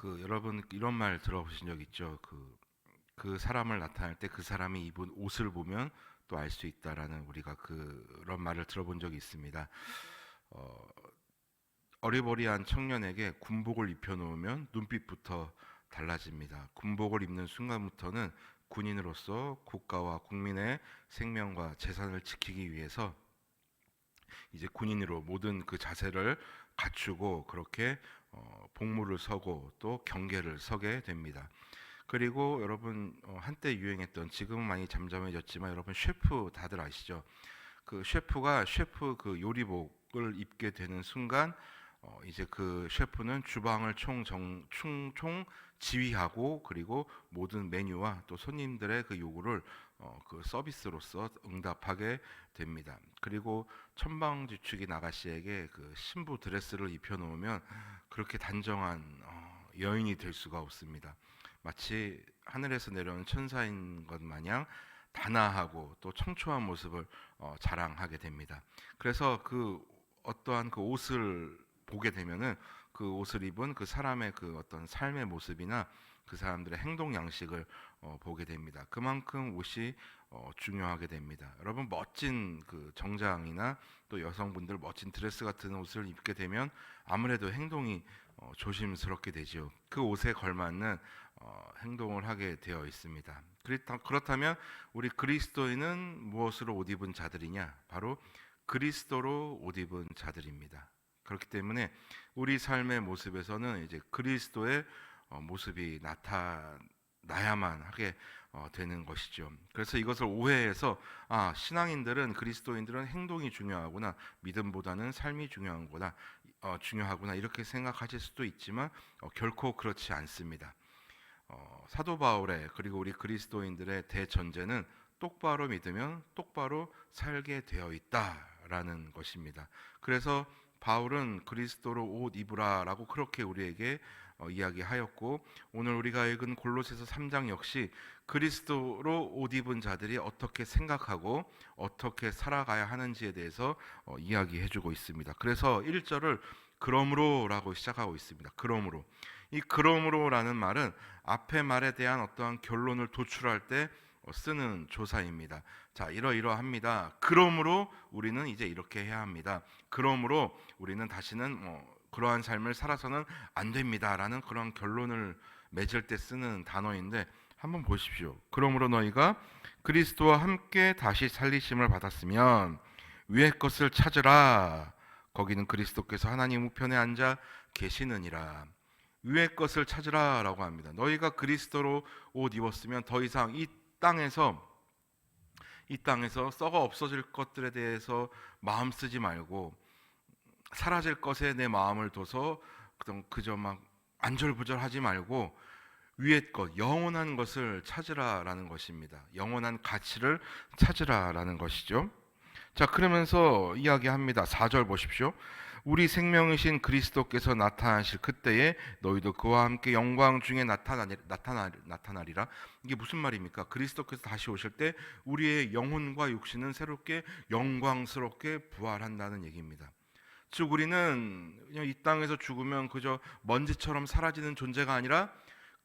그 여러분 이런 말 들어보신 적 있죠? 그, 그 사람을 나타낼 때 그 사람이 입은 옷을 보면 또 알 수 있다라는 우리가 그런 말을 들어본 적이 있습니다. 어, 어리버리한 청년에게 군복을 입혀놓으면 눈빛부터 달라집니다. 군복을 입는 순간부터는 군인으로서 국가와 국민의 생명과 재산을 지키기 위해서 이제 군인으로 모든 그 자세를 갖추고 그렇게 어, 복무를 서고 또 경계를 서게 됩니다. 그리고 여러분 어, 한때 유행했던 지금은 많이 잠잠해졌지만 여러분 셰프 다들 아시죠? 그 셰프가 셰프 그 요리복을 입게 되는 순간 어, 이제 그 셰프는 주방을 총정 총, 총 지휘하고 그리고 모든 메뉴와 또 손님들의 그 요구를 어, 그 서비스로서 응답하게 됩니다. 그리고 천방지축인 아가씨에게 그 신부 드레스를 입혀 놓으면 그렇게 단정한 어, 여인이 될 수가 없습니다. 마치 하늘에서 내려온 천사인 것 마냥 단아하고 또 청초한 모습을 어, 자랑하게 됩니다. 그래서 그 어떠한 그 옷을 보게 되면은 그 옷을 입은 그 사람의 그 어떤 삶의 모습이나 그 사람들의 행동 양식을 어, 보게 됩니다. 그만큼 옷이 어, 중요하게 됩니다. 여러분 멋진 그 정장이나 또 여성분들 멋진 드레스 같은 옷을 입게 되면 아무래도 행동이 어, 조심스럽게 되죠. 그 옷에 걸맞는 어, 행동을 하게 되어 있습니다. 그렇다, 그렇다면 우리 그리스도인은 무엇으로 옷 입은 자들이냐? 바로 그리스도로 옷 입은 자들입니다. 그렇기 때문에 우리 삶의 모습에서는 이제 그리스도의 어, 모습이 나타나야만 하게 어, 되는 것이죠. 그래서 이것을 오해해서 아 신앙인들은 그리스도인들은 행동이 중요하구나 믿음보다는 삶이 중요한구나 어, 중요하구나 이렇게 생각하실 수도 있지만 어, 결코 그렇지 않습니다. 어, 사도 바울의 그리고 우리 그리스도인들의 대전제는 똑바로 믿으면 똑바로 살게 되어 있다라는 것입니다. 그래서 바울은 그리스도로 옷 입으라라고 그렇게 우리에게 어, 이야기하였고 오늘 우리가 읽은 골로새서 3장 역시 그리스도로 옷 입은 자들이 어떻게 생각하고 어떻게 살아가야 하는지에 대해서 어, 이야기해 주고 있습니다. 그래서 1절을 그러므로라고 시작하고 있습니다. 그러므로 이 그러므로라는 말은 앞의 말에 대한 어떠한 결론을 도출할 때 어, 쓰는 조사입니다. 자, 이러이러합니다. 그러므로 우리는 이제 이렇게 해야 합니다. 그러므로 우리는 다시는 뭐 그러한 삶을 살아서는 안 됩니다라는 그런 결론을 맺을 때 쓰는 단어인데 한번 보십시오. 그러므로 너희가 그리스도와 함께 다시 살리심을 받았으면 위의 것을 찾으라. 거기는 그리스도께서 하나님 우편에 앉아 계시느니라. 위의 것을 찾으라라고 합니다. 너희가 그리스도로 옷 입었으면 더 이상 이 땅에서 이 땅에서 썩어 없어질 것들에 대해서 마음 쓰지 말고 사라질 것에 내 마음을 둬서 그저 막 안절부절하지 말고 위의 것, 영원한 것을 찾으라라는 것입니다. 영원한 가치를 찾으라라는 것이죠. 자, 그러면서 이야기합니다. 4절 보십시오. 우리 생명이신 그리스도께서 나타나실 그때에 너희도 그와 함께 영광 중에 나타나리, 나타나, 나타나리라. 이게 무슨 말입니까? 그리스도께서 다시 오실 때 우리의 영혼과 육신은 새롭게 영광스럽게 부활한다는 얘기입니다. 즉 우리는 그냥 이 땅에서 죽으면 그저 먼지처럼 사라지는 존재가 아니라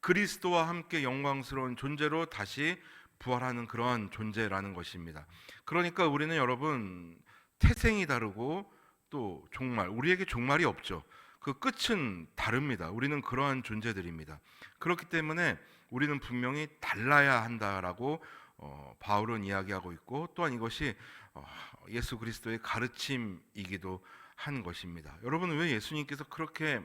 그리스도와 함께 영광스러운 존재로 다시 부활하는 그러한 존재라는 것입니다. 그러니까 우리는 여러분 태생이 다르고 또 종말 우리에게 종말이 없죠. 그 끝은 다릅니다. 우리는 그러한 존재들입니다. 그렇기 때문에 우리는 분명히 달라야 한다라고 어, 바울은 이야기하고 있고 또한 이것이 어, 예수 그리스도의 가르침이기도 한 것입니다. 여러분은 왜 예수님께서 그렇게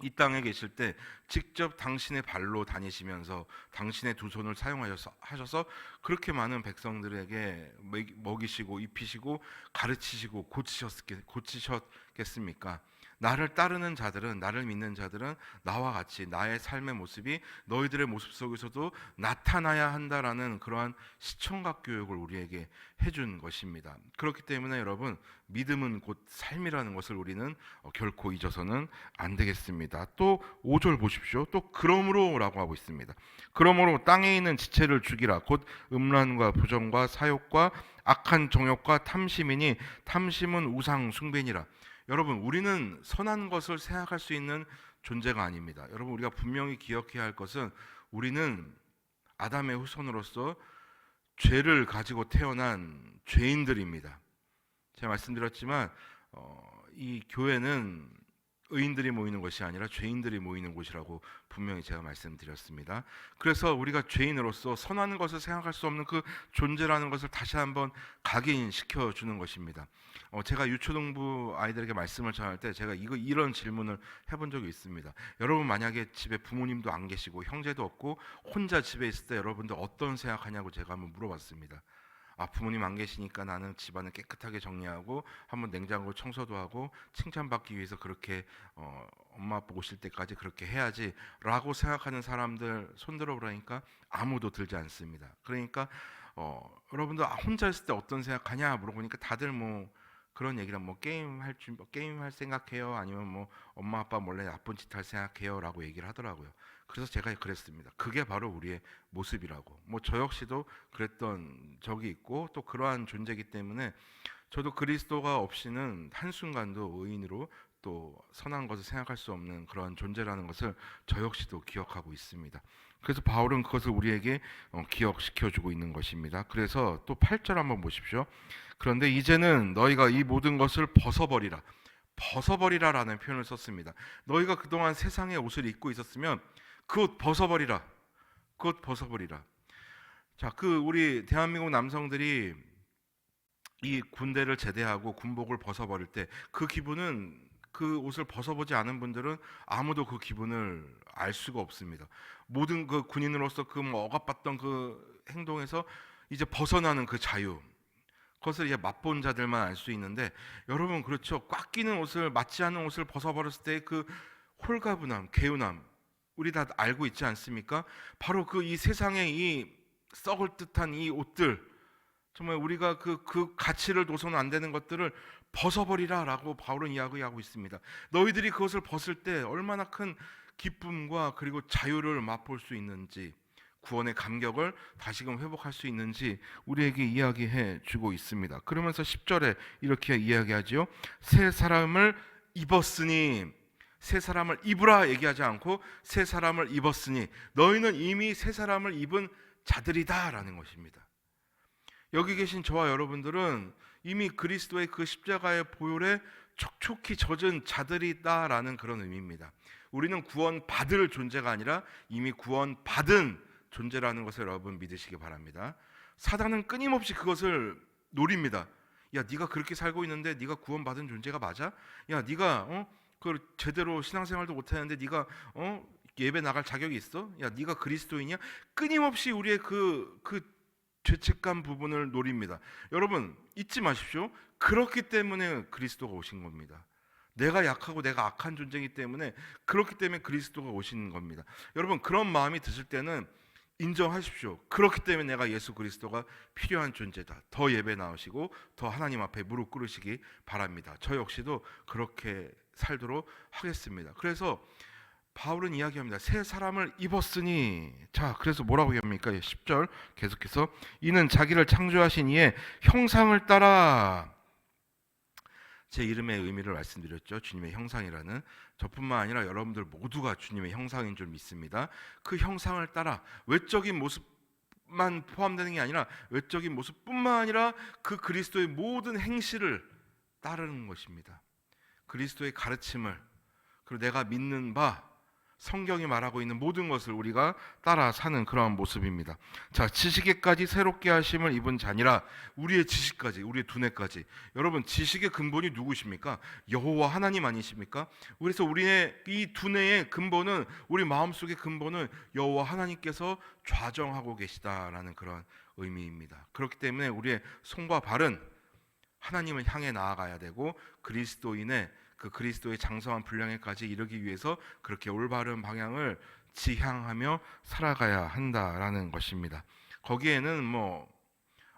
이 땅에 계실 때 직접 당신의 발로 다니시면서 당신의 두 손을 사용하셔서 하셔서 그렇게 많은 백성들에게 먹이시고 입히시고 가르치시고 고치셨겠, 고치셨겠습니까? 나를 따르는 자들은 나를 믿는 자들은 나와 같이 나의 삶의 모습이 너희들의 모습 속에서도 나타나야 한다라는 그러한 시청각 교육을 우리에게 해준 것입니다. 그렇기 때문에 여러분 믿음은 곧 삶이라는 것을 우리는 어, 결코 잊어서는 안 되겠습니다. 또 5절 보십시오. 또 그러므로라고 하고 있습니다. 그러므로 땅에 있는 지체를 죽이라 곧 음란과 부정과 사욕과 악한 정욕과 탐심이니 탐심은 우상 숭배니라. 여러분, 우리는 선한 것을 생각할 수 있는 존재가 아닙니다. 여러분, 우리가 분명히 기억해야 할 것은 우리는 아담의 후손으로서 죄를 가지고 태어난 죄인들입니다. 제가 말씀드렸지만 어, 이 교회는 의인들이 모이는 것이 아니라 죄인들이 모이는 곳이라고 분명히 제가 말씀드렸습니다. 그래서 우리가 죄인으로서 선한 것을 생각할 수 없는 그 존재라는 것을 다시 한번 각인시켜 주는 것입니다. 어, 제가 유초등부 아이들에게 말씀을 전할 때 제가 이거 이런 질문을 해본 적이 있습니다. 여러분 만약에 집에 부모님도 안 계시고 형제도 없고 혼자 집에 있을 때 여러분들 어떤 생각하냐고 제가 한번 물어봤습니다. 아 부모님 안 계시니까 나는 집안을 깨끗하게 정리하고 한번 냉장고 청소도 하고 칭찬받기 위해서 그렇게 어, 엄마 아빠 오실 때까지 그렇게 해야지라고 생각하는 사람들 손들어 보라니까 아무도 들지 않습니다. 그러니까 어, 여러분들 아, 혼자 있을 때 어떤 생각하냐 물어보니까 다들 뭐 그런 얘기를 뭐 게임 할 준, 게임 할 생각해요 아니면 뭐 엄마 아빠 몰래 나쁜 짓 할 생각해요라고 얘기를 하더라고요. 그래서 제가 그랬습니다. 그게 바로 우리의 모습이라고. 뭐 저 역시도 그랬던 적이 있고 또 그러한 존재이기 때문에 저도 그리스도가 없이는 한순간도 의인으로 또 선한 것을 생각할 수 없는 그런 존재라는 것을 저 역시도 기억하고 있습니다. 그래서 바울은 그것을 우리에게 어, 기억시켜 주고 있는 것입니다. 그래서 또 8절 한번 보십시오. 그런데 이제는 너희가 이 모든 것을 벗어버리라. 벗어버리라라는 표현을 썼습니다. 너희가 그동안 세상의 옷을 입고 있었으면 그 옷 벗어버리라. 그 옷 벗어버리라. 자, 그 우리 대한민국 남성들이 이 군대를 제대하고 군복을 벗어버릴 때 그 기분은 그 옷을 벗어보지 않은 분들은 아무도 그 기분을 알 수가 없습니다. 모든 그 군인으로서 그 뭐 억압받던 그 행동에서 이제 벗어나는 그 자유. 그것을 이제 맛본 자들만 알 수 있는데 여러분 그렇죠. 꽉 끼는 옷을 맞지 않는 옷을 벗어버렸을 때 그 홀가분함, 개운함 우리 다 알고 있지 않습니까? 바로 그 이 세상의 이 썩을 듯한 이 옷들 정말 우리가 그, 그 가치를 둬서는 안 되는 것들을 벗어버리라라고 바울은 이야기하고 있습니다. 너희들이 그것을 벗을 때 얼마나 큰 기쁨과 그리고 자유를 맛볼 수 있는지 구원의 감격을 다시금 회복할 수 있는지 우리에게 이야기해 주고 있습니다. 그러면서 10절에 이렇게 이야기하지요. 새 사람을 입었으니 새 사람을 입으라 얘기하지 않고 새 사람을 입었으니 너희는 이미 새 사람을 입은 자들이다라는 것입니다. 여기 계신 저와 여러분들은 이미 그리스도의 그 십자가의 보혈에 촉촉히 젖은 자들이다라는 그런 의미입니다. 우리는 구원 받을 존재가 아니라 이미 구원 받은 존재라는 것을 여러분 믿으시기 바랍니다. 사단은 끊임없이 그것을 노립니다. 야, 네가 그렇게 살고 있는데 네가 구원 받은 존재가 맞아? 야, 네가 어? 그 제대로 신앙생활도 못 하는데 네가 어? 예배 나갈 자격이 있어? 야, 네가 그리스도이냐? 끊임없이 우리의 그그 죄책감 부분을 노립니다. 여러분 잊지 마십시오. 그렇기 때문에 그리스도가 오신 겁니다. 내가 약하고 내가 악한 존재이기 때문에 그렇기 때문에 그리스도가 오신 겁니다. 여러분 그런 마음이 드실 때는 인정하십시오. 그렇기 때문에 내가 예수 그리스도가 필요한 존재다. 더 예배 나오시고 더 하나님 앞에 무릎 꿇으시기 바랍니다. 저 역시도 그렇게 살도록 하겠습니다. 그래서 바울은 이야기합니다. 새 사람을 입었으니 자 그래서 뭐라고 합니까? 10절 계속해서 이는 자기를 창조하신 이의 형상을 따라 제 이름의 의미를 말씀드렸죠. 주님의 형상이라는 저뿐만 아니라 여러분들 모두가 주님의 형상인 줄 믿습니다. 그 형상을 따라 외적인 모습만 포함되는 게 아니라 외적인 모습뿐만 아니라 그 그리스도의 모든 행실을 따르는 것입니다. 그리스도의 가르침을 그리고 내가 믿는 바 성경이 말하고 있는 모든 것을 우리가 따라 사는 그러한 모습입니다. 자, 지식에까지 새롭게 하심을 입은 자니라 우리의 지식까지, 우리의 두뇌까지. 여러분, 지식의 근본이 누구십니까? 여호와 하나님 아니십니까? 그래서 우리의 이 두뇌의 근본은 우리 마음속의 근본은 여호와 하나님께서 좌정하고 계시다라는 그런 의미입니다. 그렇기 때문에 우리의 손과 발은 하나님을 향해 나아가야 되고 그리스도인의 그 그리스도의 장성한 분량에까지 이르기 위해서 그렇게 올바른 방향을 지향하며 살아가야 한다라는 것입니다. 거기에는 뭐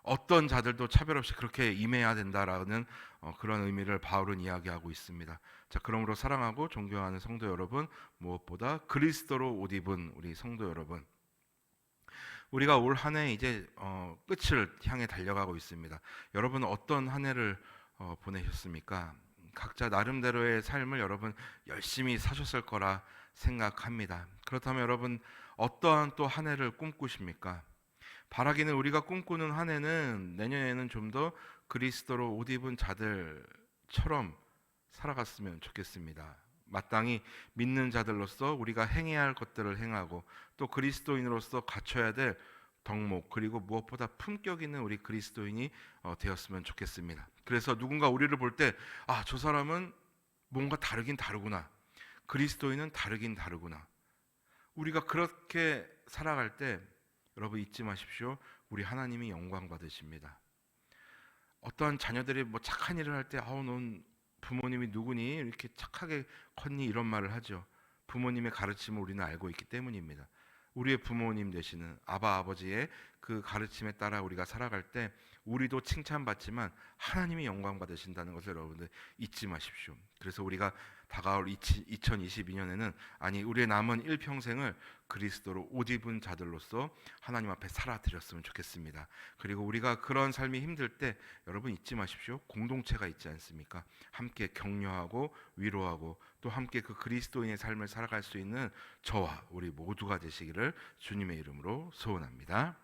어떤 자들도 차별 없이 그렇게 임해야 된다라는 어, 그런 의미를 바울은 이야기하고 있습니다. 자, 그러므로 사랑하고 존경하는 성도 여러분, 무엇보다 그리스도로 옷 입은 우리 성도 여러분, 우리가 올 한 해 이제 어, 끝을 향해 달려가고 있습니다. 여러분 어떤 한 해를 어, 보내셨습니까? 각자 나름대로의 삶을 여러분 열심히 사셨을 거라 생각합니다. 그렇다면 여러분 어떠한 또 한 해를 꿈꾸십니까? 바라기는 우리가 꿈꾸는 한 해는 내년에는 좀 더 그리스도로 옷 입은 자들처럼 살아갔으면 좋겠습니다. 마땅히 믿는 자들로서 우리가 행해야 할 것들을 행하고 또 그리스도인으로서 갖춰야 될 덕목 그리고 무엇보다 품격 있는 우리 그리스도인이 어, 되었으면 좋겠습니다. 그래서 누군가 우리를 볼 때 아, 저 사람은 뭔가 다르긴 다르구나. 그리스도인은 다르긴 다르구나. 우리가 그렇게 살아갈 때 여러분 잊지 마십시오. 우리 하나님이 영광 받으십니다. 어떠한 자녀들이 뭐 착한 일을 할 때 아우 넌 부모님이 누구니 이렇게 착하게 컸니 이런 말을 하죠. 부모님의 가르침을 우리는 알고 있기 때문입니다. 우리의 부모님 되시는 아바 아버지의 그 가르침에 따라 우리가 살아갈 때 우리도 칭찬받지만 하나님이 영광 받으신다는 것을 여러분들 잊지 마십시오. 그래서 우리가 다가올 2022년에는 아니 우리의 남은 일평생을 그리스도로 옷 입은 자들로서 하나님 앞에 살아드렸으면 좋겠습니다. 그리고 우리가 그런 삶이 힘들 때 여러분 잊지 마십시오. 공동체가 있지 않습니까? 함께 격려하고 위로하고 또 함께 그 그리스도인의 삶을 살아갈 수 있는 저와 우리 모두가 되시기를 주님의 이름으로 소원합니다.